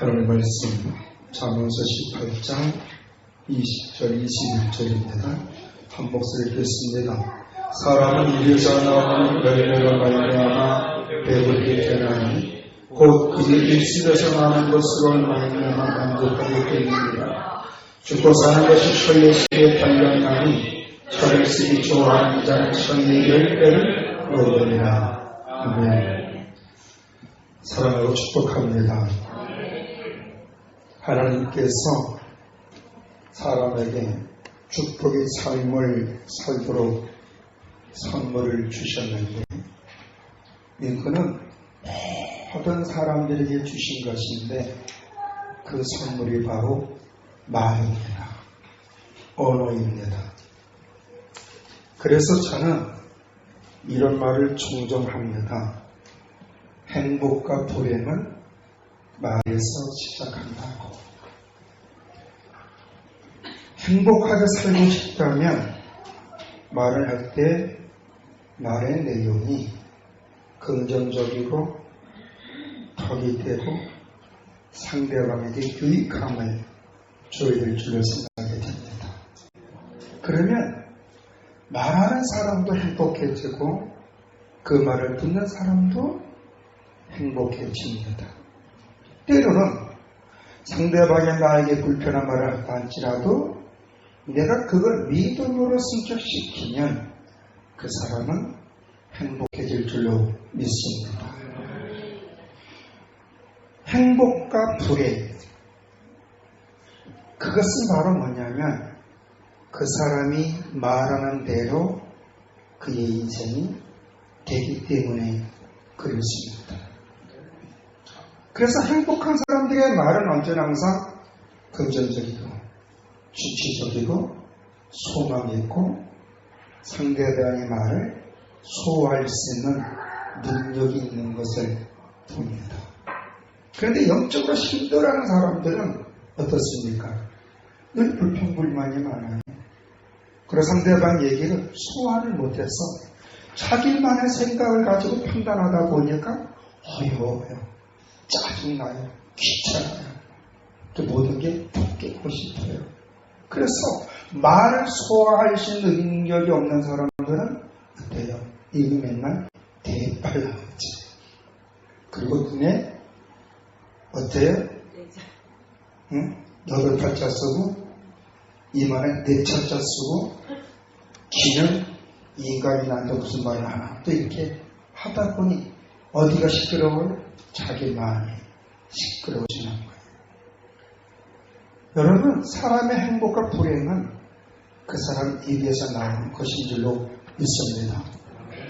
하나님 말씀 잠언서 18장 20절 21절입니다. 한 목소리 읽겠습니다. 사람은 입에서 나오는 열매로 말미암아 배부르게 되나니 곧 그의 입술에서 나는 것으로 말미암아 만족하게 되느니라. 죽고 사는 것이 혀의 시에 달렸나니 혀를 쓰기 좋아하는 자는 혀의 열매를 얻으리라. 아멘. 사랑하고 축복합니다. 하나님께서 사람에게 축복의 삶을 살도록 선물을 주셨는데 이거는 모든 사람들에게 주신 것인데 그 선물이 바로 말입니다. 언어입니다. 그래서 저는 이런 말을 종종 합니다. 행복과 불행은 말에서 시작한다고. 행복하게 살고 싶다면 말을 할 때 말의 내용이 긍정적이고 덕이 되고 상대방에게 유익함을 줘야 될 줄로 생각하게 됩니다. 그러면 말하는 사람도 행복해지고 그 말을 듣는 사람도 행복해집니다. 때로는 상대방이 나에게 불편한 말을 한다 할지라도 내가 그걸 믿음으로 승격시키면 그 사람은 행복해질 줄로 믿습니다. 행복과 불행. 그것은 바로 뭐냐면 그 사람이 말하는 대로 그의 인생이 되기 때문에 그렇습니다. 그래서 행복한 사람들의 말은 언제나 항상 긍정적이고 주치적이고 소망이 있고 상대방의 말을 소화할 수 있는 능력이 있는 것을 봅니다. 그런데 영적으로 힘들어하는 사람들은 어떻습니까? 늘 불평불만이 많아요. 그리고 상대방 얘기를 소화를 못해서 자기만의 생각을 가지고 판단하다 보니까 어려워요. 짜증나요. 귀찮아요. 또 모든 게 바뀌고 싶어요. 그래서 말을 소화할 수 있는 능력이 없는 사람들은 어때요? 입이 맨날 대빨라하지. 그리고 눈에 어때요? 응? 여덟 팔자 쓰고 이만에 네 철자 쓰고 귀는 인간이 나한테 무슨 말을 하나 또 이렇게 하다 보니 어디가 시끄러워요? 자기 마음이 시끄러워지는 거예요. 여러분, 사람의 행복과 불행은 그 사람 입에서 나오는 것인 줄로 믿습니다.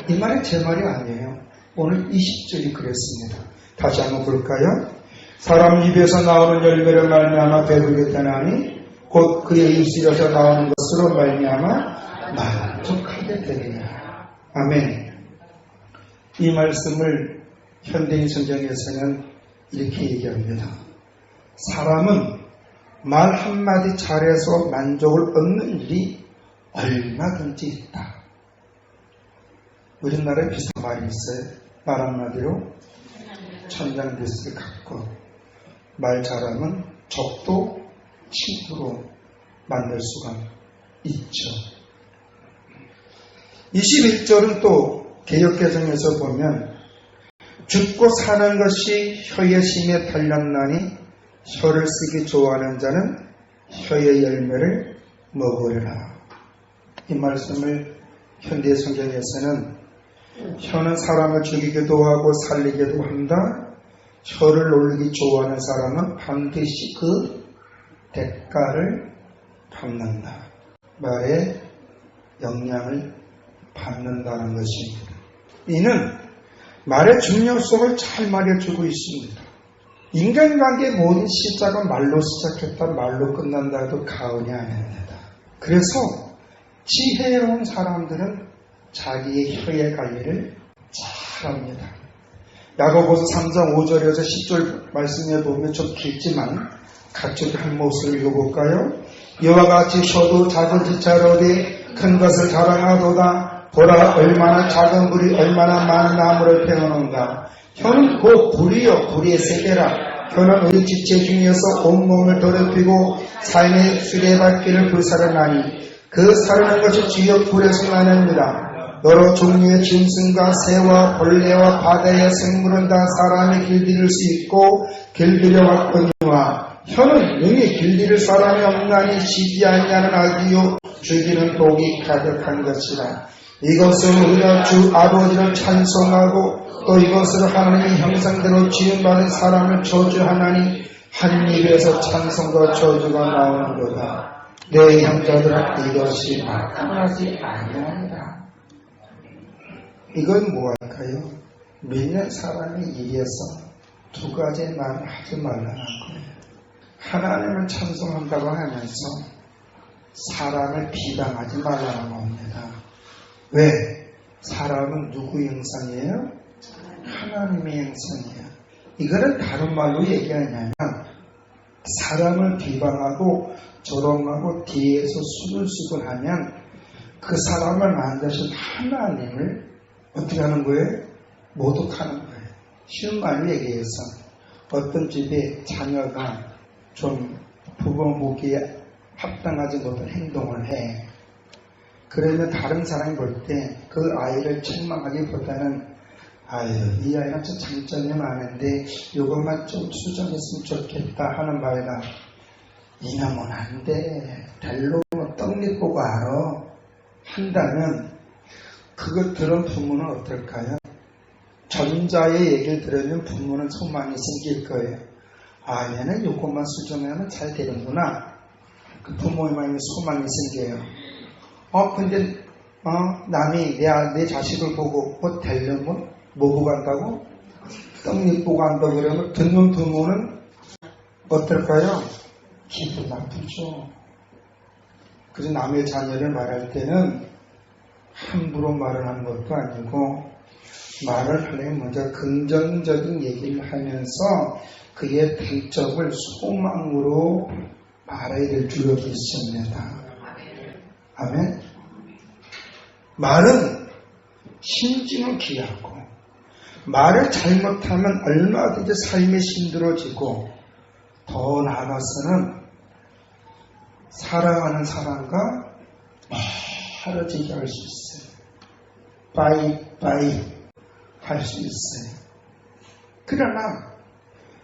이 말이 제 말이 아니에요. 오늘 20절이 그랬습니다. 다시 한번 볼까요? 사람 입에서 나오는 열매를 말미암아 배부르겠다나니 곧 그의 입술에서 나오는 것으로 말미암아 만족하게 되느냐. 아멘. 이 말씀을 현대인 성경에서는 이렇게 얘기합니다. 사람은 말 한마디 잘해서 만족을 얻는 일이 얼마든지 있다. 우리나라에 비슷한 말이 있어요. 말 한마디로 천장비스를 갖고 말 잘하면 적도 친구로 만날 수가 있죠. 21절은 또 개혁개정에서 보면 죽고 사는 것이 혀의 심에 달렸나니 혀를 쓰기 좋아하는 자는 혀의 열매를 먹으리라. 이 말씀을 현대 성경에서는 혀는 사람을 죽이기도 하고 살리기도 한다. 혀를 놀리기 좋아하는 사람은 반드시 그 대가를 받는다. 말에 영향을 받는다는 것입니다. 이는 말의 중요성을 잘 말해주고 있습니다. 인간관계 모든 시작은 말로 시작했다 말로 끝난다 해도 가언이 아닙니다. 그래서 지혜로운 사람들은 자기의 혀의 관리를 잘합니다. 야고보서 3장 5절에서 10절 말씀해 보면 좀 길지만 같이 한 목소리 읽어볼까요? 이와 같이 혀도 작은 지차로되 큰 것을 자랑하도다 보라 얼마나 작은 불이 얼마나 많은 나무를 태우는가. 혀는 곧 불이요 불의 세계라. 그는 우리 지체 중에서 온몸을 더럽히고 삶의 수레바퀴를 불사르나니 그 사르는 것이 주여 불에서 나느니라 여러 종류의 짐승과 새와 벌레와 바다의 생물은 다 사람이 길들일 수 있고 길들여 왔거니와 혀는 능히 길들일 사람이 없나니 쉬지 아니하는 악이요. 죽이는 독이 가득한 것이라 이것은 우리가 주 아버지를 찬송하고 또 이것으로 하나님의 형상대로 지음받은 사람을 저주하나니 한 입에서 찬송과 저주가 나오는도다. 내 형제들아 이것이 마땅하지 아니하니라. 이건 뭐할까요? 믿는 사람의 일에서 두 가지 말을 하지 말라는 거예요. 하나님을 찬송한다고 하면서 사람을 비방하지 말라는 겁니다. 왜? 사람은 누구 형상이에요? 하나님의 형상이에요. 이거는 다른 말로 얘기하냐면 사람을 비방하고 조롱하고 뒤에서 수근수근하면 그 사람을 만드신 하나님을 어떻게 하는 거예요? 모독하는 거예요. 쉬운 말로 얘기해서 어떤 집에 자녀가 좀 부모 보기에 합당하지 못한 행동을 해. 그러면 다른 사람이 볼 때 그 아이를 책망하기보다는 아유 이 아이는 좀 장점이 많은데 이것만 좀 수정했으면 좋겠다 하는 말이다. 이놈은 안 돼. 별로 떡잎 보고 알아. 한다면 그것 들은 부모는 어떨까요? 전자의 얘기를 들으면 부모는 소망이 생길 거예요. 아, 얘는 요것만 수정하면 잘 되는구나. 그 부모의 마음에 소망이 생겨요. 어, 근데, 어, 남이 내, 아- 내 자식을 보고, 뭐, 되려면, 뭐 보고 간다고? 떡잎 보고 간다고 그러면, 듣는 부모는 어떨까요? 기분 나쁘죠. 그래서 남의 자녀를 말할 때는, 함부로 말을 하는 것도 아니고, 말을 하려면 먼저 긍정적인 얘기를 하면서, 그의 단점을 소망으로 말해야 될 줄로 믿습니다. 아멘. 말은 심증을 기하고 말을 잘못하면 얼마든지 삶이 힘들어지고 더 나아가서는 사랑하는 사람과 멀어지게 할 수 있어요. 빠이빠이 할 수 있어요. 그러나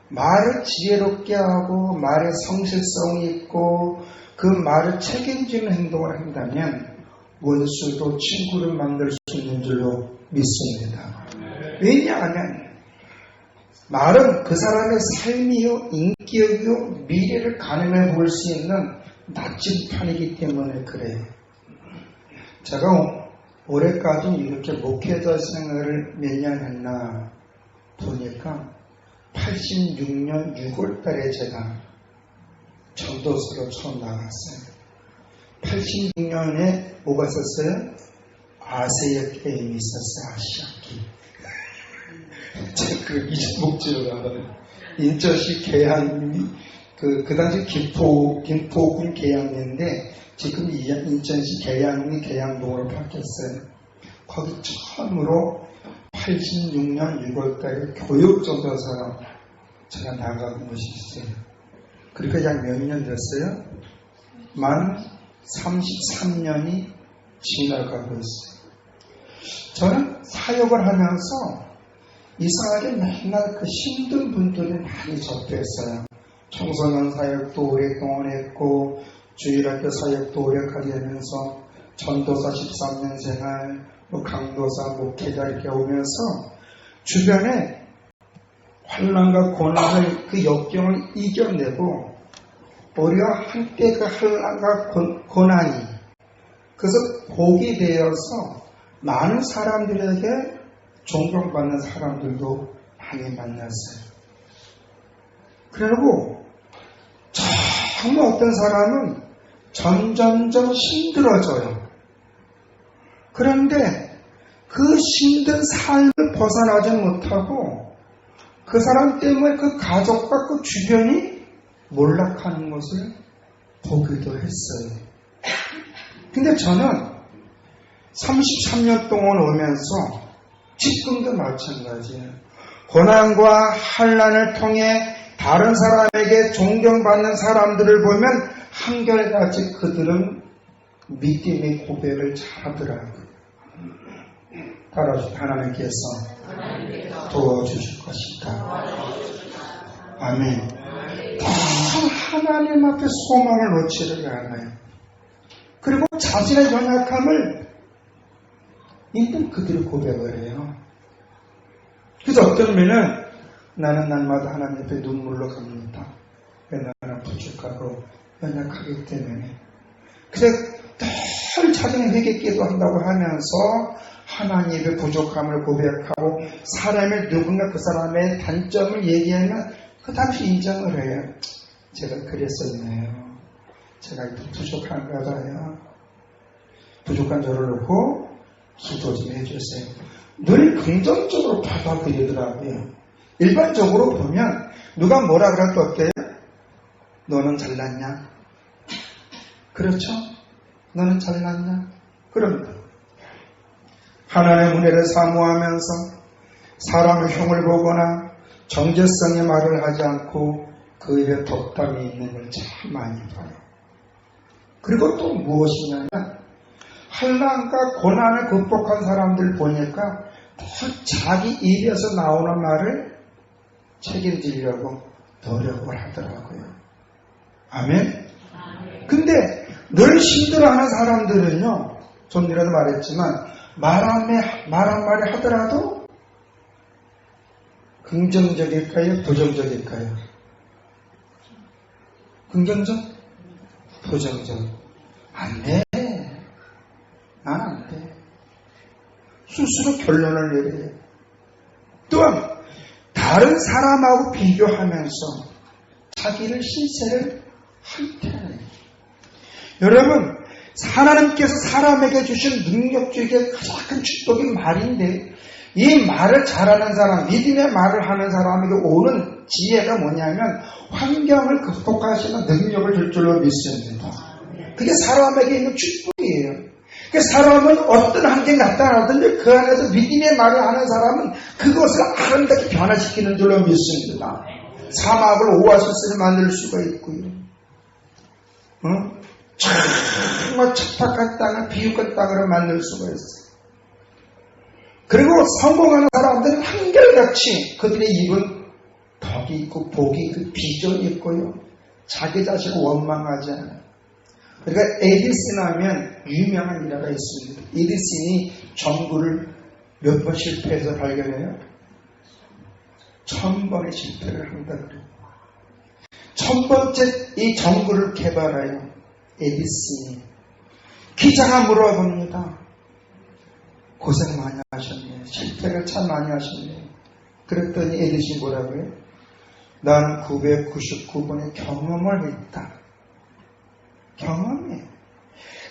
말을 지혜롭게 하고 말에 성실성이 있고 그 말을 책임지는 행동을 한다면 원수도 친구를 만들 수 있는 줄로 믿습니다. 왜냐하면 말은 그 사람의 삶이요 인격이요 미래를 가늠해 볼 수 있는 나침판이기 때문에 그래요. 제가 올해까지 이렇게 목회자 생활을 몇 년 했나 보니까 86년 6월 달에 제가 전도서로 처음 나갔어요. 86년에 뭐가 있었어요? 아세아 게임이 있었어요. 아시아기. 제가 그 이목지로 나가요. 인천시 계양이 그, 그 당시 김포, 김포군 계양인데 지금 이- 인천시 계양이 계양동으로 바뀌었어요. 거기 처음으로 86년 6월 달에 교육전도사로 제가 나가본 것이 있어요. 그러니까 약 몇 년 됐어요? 만 33년이 지나가고 있어요. 저는 사역을 하면서 이상하게 맨날 그 힘든 분들이 많이 접했어요. 청소년 사역도 오랫동안 했고, 주일학교 사역도 오래까지 하면서, 전도사 13년 생활, 뭐 강도사, 목회자 이렇게 오면서, 주변에 환란과 고난을 그 역경을 이겨내고, 오히려 한때 그 환란과 고- 고난이, 그래서 복이 되어서 많은 사람들에게 존경받는 사람들도 많이 만났어요. 그리고 정말 어떤 사람은 점점점 힘들어져요. 그런데 그 힘든 삶을 벗어나지 못하고 그 사람 때문에 그 가족과 그 주변이 몰락하는 것을 보기도 했어요. 근데 저는 33년 동안 오면서 지금도 마찬가지예요. 고난과 환란을 통해 다른 사람에게 존경받는 사람들을 보면 한결같이 그들은 믿음의 고백을 잘하더라고요. 따라서 하나님께서 도와주실 것이다. 아멘. 다 하나님 앞에 소망을 놓지를 않아요. 그리고 자신의 연약함을 있는 그들이 고백을 해요. 그래서 어떤 면은 나는 날마다 하나님 앞에 눈물로 갑니다. 왜 나는 부족하고 연약하기 때문에. 그래서 늘 자신의 회개 기도한다고 하면서 하나님의 부족함을 고백하고 사람의 누군가 그 사람의 단점을 얘기하면 그 당시 인정을 해요. 제가 그랬었네요. 제가 부족한가 봐요. 부족한 저를 놓고 기도 좀 해주세요. 늘 긍정적으로 받아들이더라고요. 일반적으로 보면 누가 뭐라 그래도 어때요? 너는 잘났냐? 그렇죠? 너는 잘났냐? 그럽니다. 하나님의 은혜를 사모하면서 사람의 흉을 보거나 정제성의 말을 하지 않고 그 입에 덕담이 있는 걸 참 많이 봐요. 그리고 또 무엇이냐면 한란과 고난을 극복한 사람들 보니까 더 자기 입에서 나오는 말을 책임지려고 노력을 하더라고요. 아멘? 근데 늘 힘들어하는 사람들은요, 좀 전에도 말했지만, 말 한마디 하더라도 긍정적일까요? 부정적일까요? 긍정적? 부정적. 안 돼. 난 안 돼. 스스로 결론을 내려요. 또한 다른 사람하고 비교하면서 자기를 실세를 한탄해요. 여러분, 하나님께서 사람에게 주신 능력 중에 가장 큰 축복이 말인데 이 말을 잘하는 사람, 믿음의 말을 하는 사람에게 오는 지혜가 뭐냐면 환경을 극복하시는 능력을 줄 줄로 믿습니다. 그게 사람에게 있는 축복이에요. 그 사람은 어떤 환경이 나타나든지 그 안에서 믿음의 말을 하는 사람은 그것을 아름답게 변화시키는 줄로 믿습니다. 사막을 오아시스를 만들 수가 있고요. 어? 정말 척박한 땅을 비옥한 땅으로 만들 수가 있어요. 그리고 성공하는 사람들은 한결같이 그들의 입은 덕이 있고 복이 있고 비전이 있고요. 자기 자신을 원망하지 않아요. 그러니까 에디슨 하면 유명한 일화가 있습니다. 에디슨이 전구를 몇 번 실패해서 발견해요? 천 번의 실패를 한다 그래요. 천 번째 이 전구를 개발해요. 에디슨이. 기자가 물어봅니다. 고생 많이 하셨네요. 실패를 참 많이 하셨네요. 그랬더니 에디슨이 뭐라고요? 나는 999번의 경험을 했다. 경험이에요.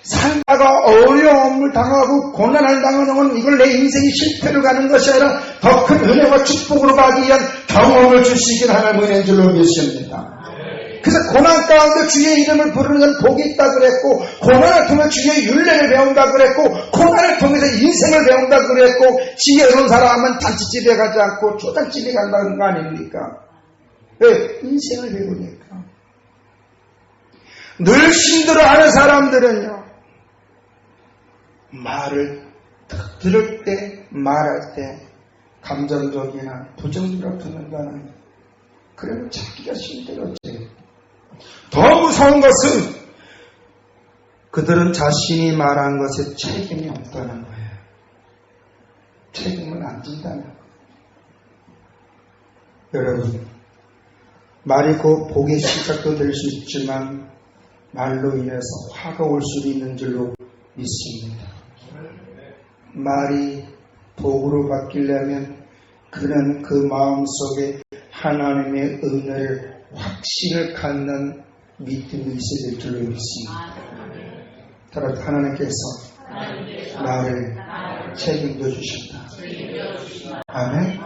살다가 어려움을 당하고 고난을 당하는 이걸 내 인생이 실패로 가는 것이 아니라 더 큰 은혜와 축복으로 가기 위한 경험을 주시긴 하는 은혜인 줄로 믿습니다. 그래서 고난 가운데 주의 이름을 부르는 건 복이 있다 그랬고 고난을 통해 주의 윤례를 배운다 그랬고 고난을 통해서 인생을 배운다 그랬고 지혜로운 사람은 단체집에 가지 않고 초장집에 간다는 거 아닙니까? 왜? 인생을 배우니까. 늘 힘들어하는 사람들은요, 말을 딱 들을 때, 말할 때, 감정적이나 부정적으로 듣는다는, 그러면 자기가 힘들었지. 더 무서운 것은, 그들은 자신이 말한 것에 책임이 없다는 거예요. 책임을 안 진다는 거예요. 여러분, 말이 곧 복의 시작도 될 수 있지만, 말로 인해서 화가 올 수도 있는 줄로 믿습니다. 말이 복으로 바뀌려면 그는 그 마음속에 하나님의 은혜를 확신을 갖는 믿음이 있어야 될 줄로 믿습니다. 따라서 하나님께서 나를 책임져 주신다. 아멘.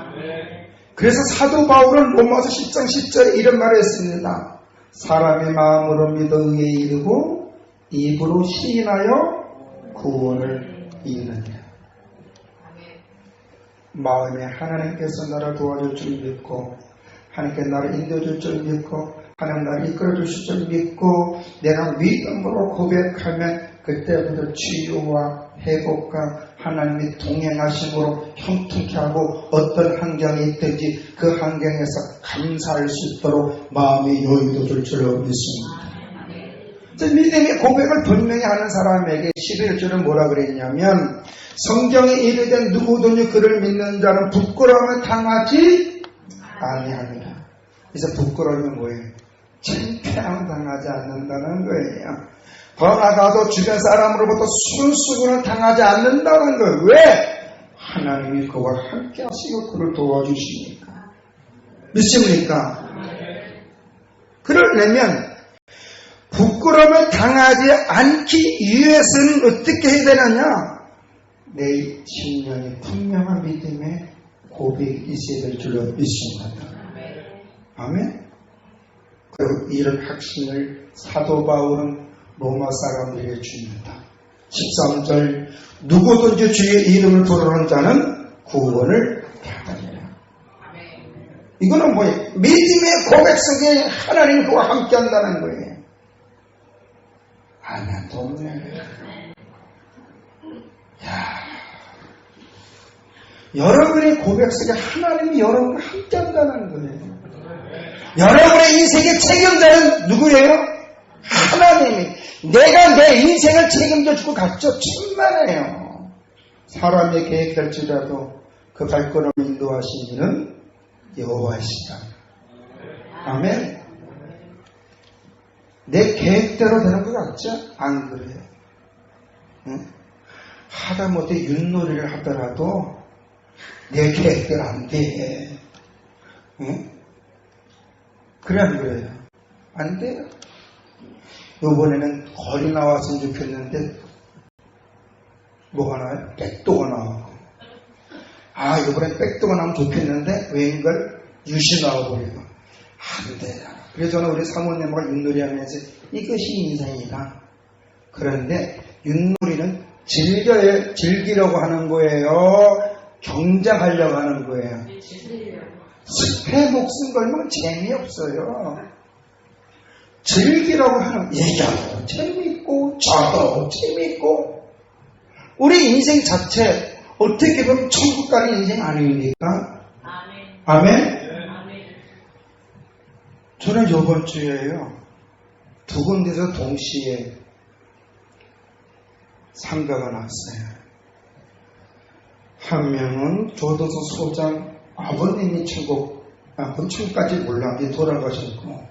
그래서 사도 바울은 로마서 10장 10절에 이런 말을 했습니다. 사람의 마음으로 믿어 의에 이르고 입으로 시인하여 구원을 이루느니라. 마음에 하나님께서 나를 도와줄 줄 믿고 하나님께 나를 인도줄 줄 믿고 하나님 나를 이끌어 주실 줄 믿고 내가 믿음으로 고백하면 그때부터 치유와 회복과 하나님이 동행하심으로 형통케 하고 어떤 환경이 있든지 그 환경에서 감사할 수 있도록 마음의 여유도 줄 줄로 믿습니다. 믿음의 고백을 분명히 하는 사람에게 11절은 뭐라 그랬냐면 성경에 이르된 누구든지 그를 믿는 자는 부끄러움을 당하지 아니합니다. 그래서 부끄러움이 뭐예요? 창피함 당하지 않는다는 거예요. 더 나아가도 주변 사람으로부터 순수군을 당하지 않는다는 거예요. 왜? 하나님이 그와 함께 하시고 그를 도와주시니까. 믿습니까? 그러려면 부끄러움을 당하지 않기 위해서는 어떻게 해야 되느냐? 내 심령에 분명한 믿음의 고백이 있어야 될 줄로 믿습니다. 아멘? 그리고 이런 확신을 사도 바울은 로마 사람들에게 줍니다. 13절 누구든지 주의 이름을 부르는 자는 구원을 받으리라. 이거는 뭐예요? 믿음의 고백 속에 하나님 그와 함께 한다는 거예요. 아멘, 동네. 야. 여러분의 고백 속에 하나님이 여러분과 함께 한다는 거예요. 여러분의 인생의 책임자는 누구예요? 하나님이. 내가 내 인생을 책임져 주고 갔죠. 천만에요. 사람의 계획할지라도 그 발걸음을 인도하시는 여호와이시다. 아멘. 내 계획대로 되는 것 같죠? 안 그래요. 응? 하다못해 윷놀이를 하더라도 내 계획대로 안 돼. 응? 그래 안 그래요? 안 돼요. 이번에는 거리 나왔으면 좋겠는데 뭐가 나와요? 백도가 나오고 아 이번엔 백도가 나오면 좋겠는데 왠걸 유시 나와버리고 안 돼요. 그래서 저는 우리 사모님과 윷놀이 하면서 이것이 인생이다. 그런데 윷놀이는 즐겨야, 즐기려고 하는 거예요. 경쟁하려고 하는 거예요. 숲에 목숨 걸면 재미없어요. 즐기라고 하는 얘기하고 재미있고 저도 재미있고 우리 인생 자체 어떻게 보면 천국 가는 인생 아닙니까? 아멘. 저는 이번 주에요 두 군데서 동시에 상가가 났어요. 한 명은 조도서 소장 아버님이 천국, 아, 몰라, 이제 돌아가셨고,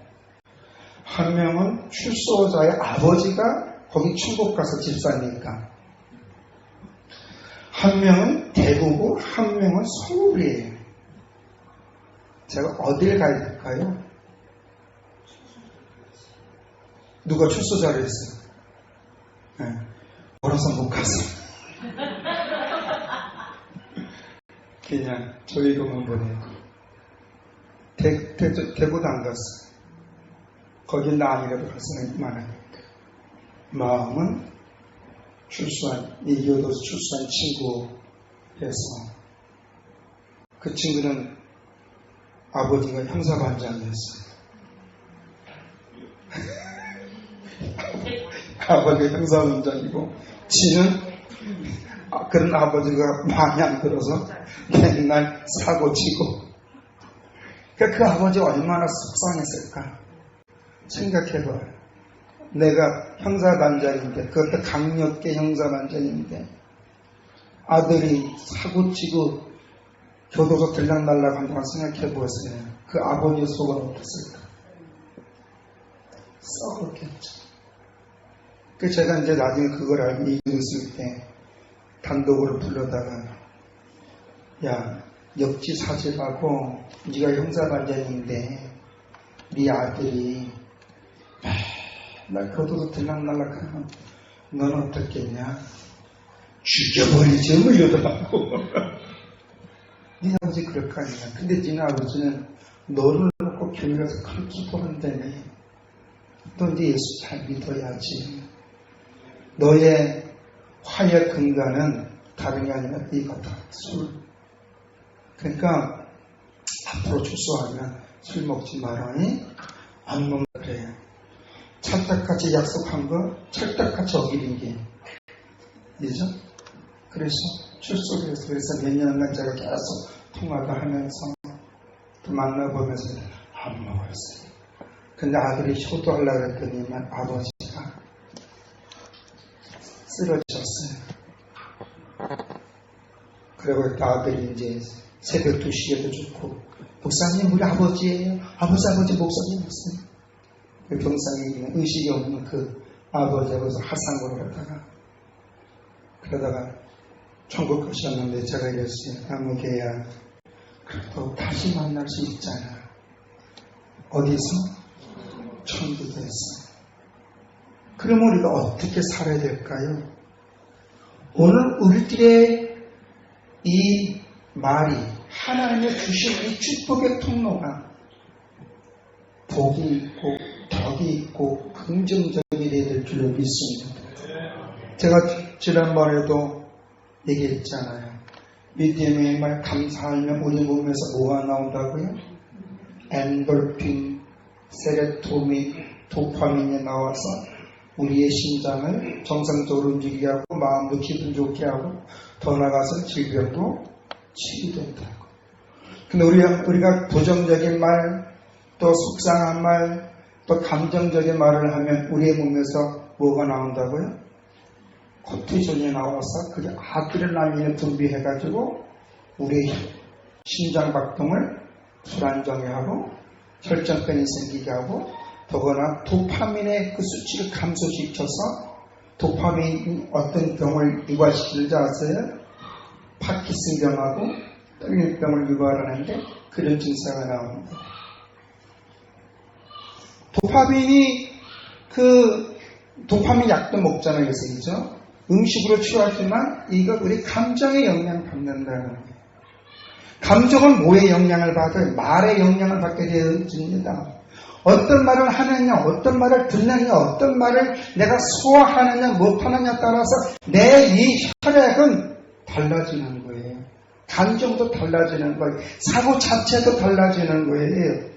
한 명은 출소자의 아버지가 거기 천국 가서 집사니까, 한 명은 대구고, 한 명은 서울이에요. 제가 어딜 가야 될까요? 누가 출소자를 했어요? 네. 멀어서 못 가서. 그냥 저희로만 보내고 대, 대, 대구도 안 갔어. 거긴 나 아니라도 갈수는 많으니까. 마음은 출소한 이교도서 출소한 친구에서 그 친구는 아버지가 형사반장이었어요. 아버지가 형사반장이고 지는 아, 그런 아버지가 마음에 안 들어서 맨날 사고 치고. 그, 그 아버지 얼마나 속상했을까? 생각해봐요. 내가 형사반장인데, 그것도 강력계 형사반장인데, 아들이 사고 치고 교도소 들락날락 한다고 생각해보았어요. 그 아버지의 속은 어땠을까? 썩었겠죠. 그 제가 이제 나중에 그걸 알고 읽었을 때, 단독으로 불러다가 야 역지사지하고 네가 형사반장인데 네 아들이 맨날 교도소 들락날락하면 넌 어떻겠냐? 죽여버리지 뭐 이러더라고. 네 아버지 그럴 거 아니야. 근데 네 아버지는 너를 놓고 교회에서 큰 기도한다며 너네 예수 잘 믿어야지. 너의 화의 근간은 다른 게 아니라 이거다. 술. 그러니까 앞으로 출소하면 술 먹지 말아니 안 먹는 그래요. 찰떡같이 약속한 거 찰떡같이 어기는 게 그죠? 그래서 출소해서 그래서 몇 년간 제가 계속 통화를 하면서 또 만나보면서 안 먹었어요. 근데 아들이 효도하려고 했더니만 아버지가 쓰러졌어요. 그리고 그 아들이 이제 새벽 2시에도 좋고 목사님 우리 아버지예요. 아버지 아버지 목사님이었어요. 그 경상에 있는 의식이 없는 그 아버지하고서 화상으로 하다가 그러다가 천국 가셨는데 제가 이랬어요. 아무개야 그래도 다시 만날 수 있잖아. 어디서? 천국에서. 그럼 우리가 어떻게 살아야 될까요? 오늘 우리들의 이 말이 하나님의 주신 이 축복의 통로가 복이 있고 덕이 있고 긍정적이 되어야 될 줄로 믿습니다. 제가 지난번에도 얘기했잖아요. 믿음의 말 감사하면 우리 몸에서 뭐가 나온다고요? 엔돌핀, 세레토민, 도파민이 나와서 우리의 심장을 정상적으로 움직이게 하고 마음도 기분 좋게 하고 더 나아가서 질병도 치유된다고. 근데 우리가, 우리가 부정적인 말, 또 속상한 말, 또 감정적인 말을 하면 우리의 몸에서 뭐가 나온다고요? 코티존이 나와서 그게 아드레날린을 분비해가지고 우리의 심장 박동을 불안정해 하고 혈전병이 생기게 하고 더구나 도파민의 그 수치를 감소시켜서 도파민이 어떤 병을 유발시키는지 아세요? 파키슨병하고 떨림병을 유발하는데 그런 증세가 나옵니다. 도파민이 그 도파민 약도 먹잖아요, 그래서 그죠? 음식으로 치료하지만 이거 우리 감정의 영향을 받는다는 거예요. 감정은 뭐의 영향을 받아요? 말의 영향을 받게 되어집니다. 어떤 말을 하느냐, 어떤 말을 듣느냐, 어떤 말을 내가 소화하느냐, 못하느냐 따라서 내 이 혈액은 달라지는 거예요. 감정도 달라지는 거예요. 사고 자체도 달라지는 거예요.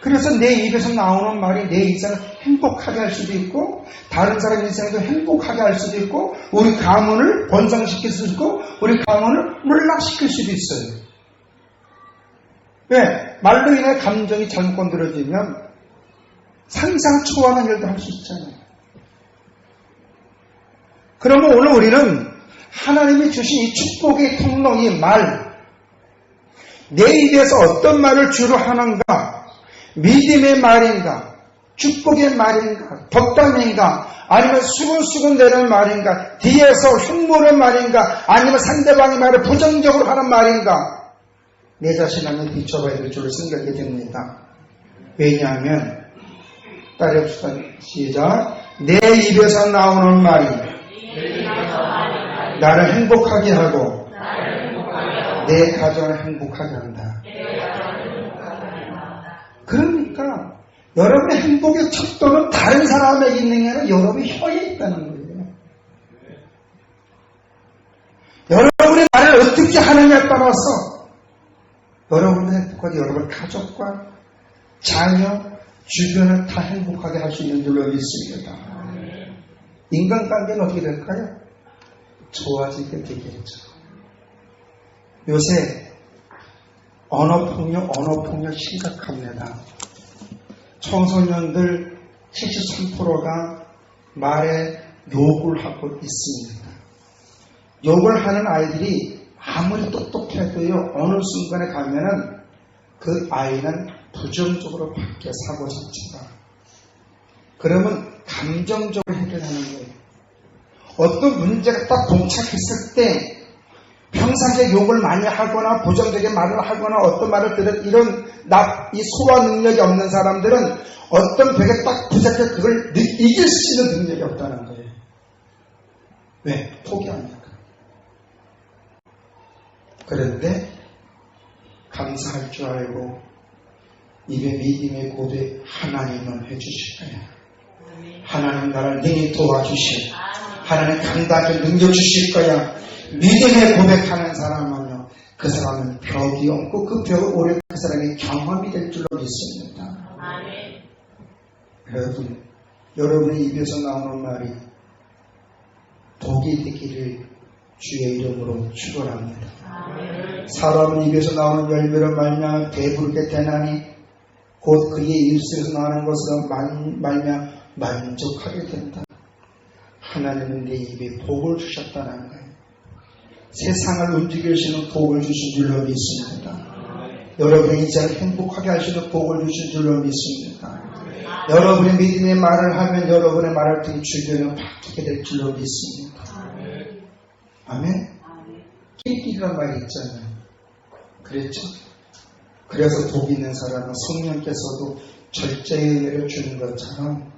그래서 내 입에서 나오는 말이 내 인생을 행복하게 할 수도 있고, 다른 사람 인생도 행복하게 할 수도 있고, 우리 가문을 번성시킬 수도 있고, 우리 가문을 몰락시킬 수도 있어요. 왜? 말로 인해 감정이 잘못 건드려지면 상상 초월한 일도 할 수 있잖아요. 그러면 오늘 우리는 하나님이 주신 이 축복의 통로, 이 말, 내 입에서 어떤 말을 주로 하는가, 믿음의 말인가, 축복의 말인가, 덕담인가, 아니면 수근수근 되는 말인가, 뒤에서 흉보는 말인가, 아니면 상대방의 말을 부정적으로 하는 말인가, 내 자신 한번 비춰봐야 될 줄을 생각이 됩니다. 왜냐하면, 따라합시다. 시작. 내 입에서 나오는 말이 나를 행복하게 하고 내 가정을 행복하게 한다. 그러니까 여러분의 행복의 척도는 다른 사람에게 있는 게 아니라 여러분의 혀에 있다는 거예요. 여러분의 말을 어떻게 하느냐에 따라서 여러분도 행복하게 여러분 가족과 자녀, 주변을 다 행복하게 할 수 있는 줄로 믿습니다. 인간관계는 어떻게 될까요? 좋아지게 되겠죠. 요새 언어폭력, 언어폭력 심각합니다. 청소년들 73%가 말에 욕을 하고 있습니다. 욕을 하는 아이들이 아무리 똑똑해도요, 어느 순간에 가면은 그 아이는 부정적으로 바뀌어 사고 자체가. 그러면 감정적으로 해결하는 거예요. 어떤 문제가 딱 봉착했을 때 평상시에 욕을 많이 하거나 부정적인 말을 하거나 어떤 말을 들은 이런 나, 이 소화 능력이 없는 사람들은 어떤 벽에 딱 부닥쳐 그걸 느- 이길 수 있는 능력이 없다는 거예요. 왜? 포기하니까. 그런데 감사할 줄 알고 입에 믿음의 고대 하나님은 해주실 거야. 하나님 나를 능히 도와주실 하나님 감당의 능력 주실 거야. 믿음의 고백하는 사람은요, 그 사람은 벽이 없고 그 벽은 오래 그 사람의 경험이 될 줄로 믿습니다. 아멘. 여러분, 여러분의 입에서 나오는 말이 복이 되기를 주의 이름으로 축원합니다. 아멘. 사람은 입에서 나오는 열매로 말미암아 배부르게 되나니 곧 그의 입술에서 나오는 것으로 만- 말미암아 만족하게 된다. 하나님은 내 입에 복을 주셨다는 거예요. 세상을 움직이시는 복을 주신 줄로 믿습니다. 여러분이 이제는 행복하게 하시는 복을 주신 줄로 믿습니다. 여러분의 믿음의 말을 하면 여러분의 말을 듣는 주변은 바뀌게 될 줄로 믿습니다. 아멘? 끼리끼리란 말이 있잖아요. 그랬죠? 그래서 복 있는 사람은 성령께서도 절제의 은혜를 주는 것처럼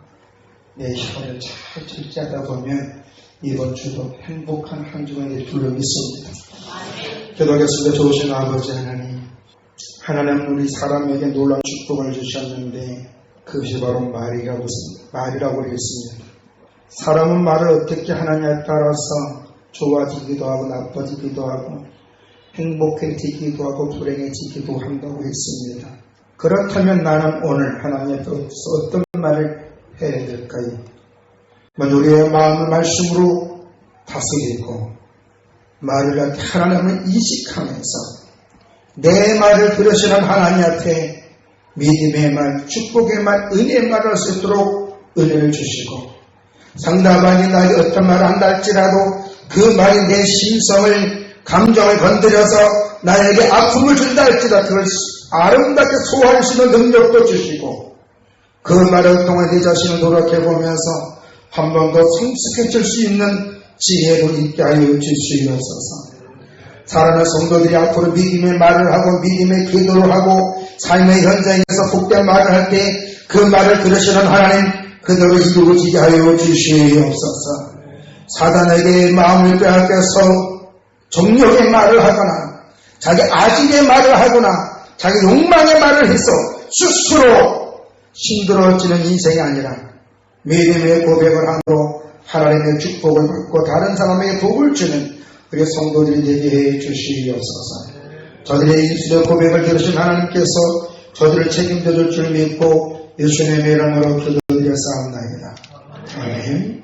내 혀를 잘 절제하다 보면 이번 주도 행복한 한 주가 될 줄로 믿습니다. 기도하겠습니다. 좋으신 아버지 하나님. 하나님 우리 사람에게 놀라운 축복을 주셨는데 그것이 바로 말이라고, 말이라고 했습니다. 사람은 말을 어떻게 하느냐에 따라서 좋아지기도 하고 나빠지기도 하고 행복해지기도 하고 불행해지기도 한다고 했습니다. 그렇다면 나는 오늘 하나님 앞에 어떤 말을 해야 될까요? 먼저 우리의 마음을 말씀으로 다스리고 말을 할 때 하나님을 인식하면서 내 말을 들으시는 하나님 앞에 믿음의 말, 축복의 말, 은혜의 말을 있도록 은혜를 주시고 상대방이 나에게 어떤 말을 한다 할지라도 그 말이 내 심성을 감정을 건드려서 나에게 아픔을 준다 할지라도 그걸 아름답게 소화할 수 있는 능력도 주시고 그 말을 통해 내 자신을 돌아보면서 한 번 더 성숙해질 수 있는 지혜로 있게 하여 주시옵소서. 사랑하는 성도들이 앞으로 믿음의 말을 하고 믿음의 기도를 하고 삶의 현장에서 복된 말을 할 때 그 말을 들으시는 하나님 그대로 이루어지게 하여 주시옵소서. 사단에게 마음을 빼앗겨서 정욕의 말을 하거나 자기 아직의 말을 하거나 자기 욕망의 말을 해서 스스로 힘들어지는 인생이 아니라 믿음의 고백을 함으로 하나님의 축복을 받고 다른 사람에게 복을 주는 우리 성도들이 되게 해 주시옵소서. 저들의 입술의 고백을 들으신 하나님께서 저들을 책임져 줄 줄 믿고 예수님의 이름으로 기도드려 싸움나이다. 아멘.